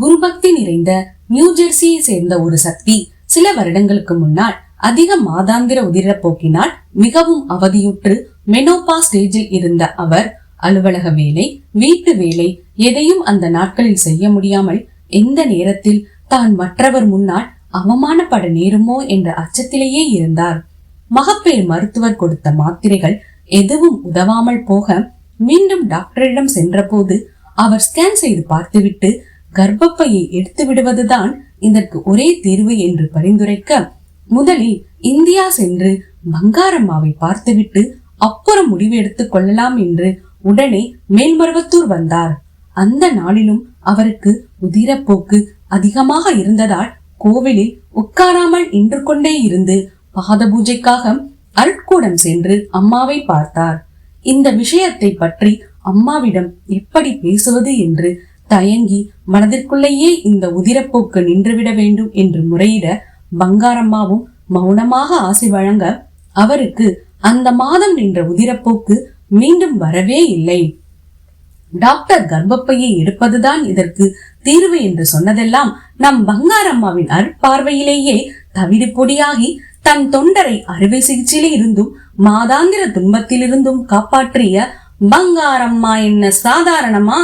குருபக்தி நிறைந்த நியூ ஜெர்சியை சேர்ந்த ஒரு சக்தி சில வருடங்களுக்கு முன்னால் அதிக மாதாந்திர உதிரப்போக்கினால் மிகவும் அவதியுற்று மெனோபா ஸ்டேஜில் இருந்த அவர் அலுவலக வேலை வீட்டு வேலை எதையும் அந்த நாட்களில் செய்ய முடியாமல் எந்த நேரத்தில் தான் மற்றவர் முன்னால் அவமானப்பட நேருமோ என்ற அச்சத்திலேயே இருந்தார். மகப்பேறு மருத்துவர் கொடுத்த மாத்திரைகள் எதுவும் உதவாமல் போக மீண்டும் டாக்டரிடம் சென்றபோது அவர் ஸ்கேன் செய்து பார்த்துவிட்டு கர்ப்பப்பையை எடுத்து விடுவதுதான் இதற்கு ஒரே தீர்வு என்று பரிந்துரைக்க முதலில் இந்தியா சென்று பங்காரம்மாவை பார்த்துவிட்டு அப்புறம் முடிவு எடுத்துக் கொள்ளலாம் என்று உடனே மேல்மருவத்தூர் வந்தார். அந்த நாளிலும் அவருக்கு உதிரப்போக்கு அதிகமாக இருந்ததால் கோவிலில் உட்காராமல் நின்று கொண்டே இருந்து பாத பூஜைக்காக அருட்கூடம் சென்று அம்மாவை பார்த்தார். இந்த விஷயத்தை பற்றி அம்மாவிடம் எப்படி பேசுவது என்று தயங்கி மனதிற்குள்ளேயே இந்த உதிரப்போக்கு நின்றுவிட வேண்டும் என்று முறையிட பங்காரம்மாவும் மௌனமாக ஆசி வழங்க அவருக்கு அந்த மாதம் நின்ற உதிரப்போக்கு மீண்டும் வரவே இல்லை. டாக்டர் கர்ப்பப்பையை எடுப்பதுதான் இதற்கு தீர்வு என்று சொன்னதெல்லாம் நம் பங்காரம்மாவின் அற்பார்வையிலேயே தவிடு பொடியாகி தன் தொண்டரை அறுவை சிகிச்சையில் இருந்தும் மாதாந்திர துன்பத்திலிருந்தும் காப்பாற்றிய பங்காரம்மா என்ன சாதாரணமா?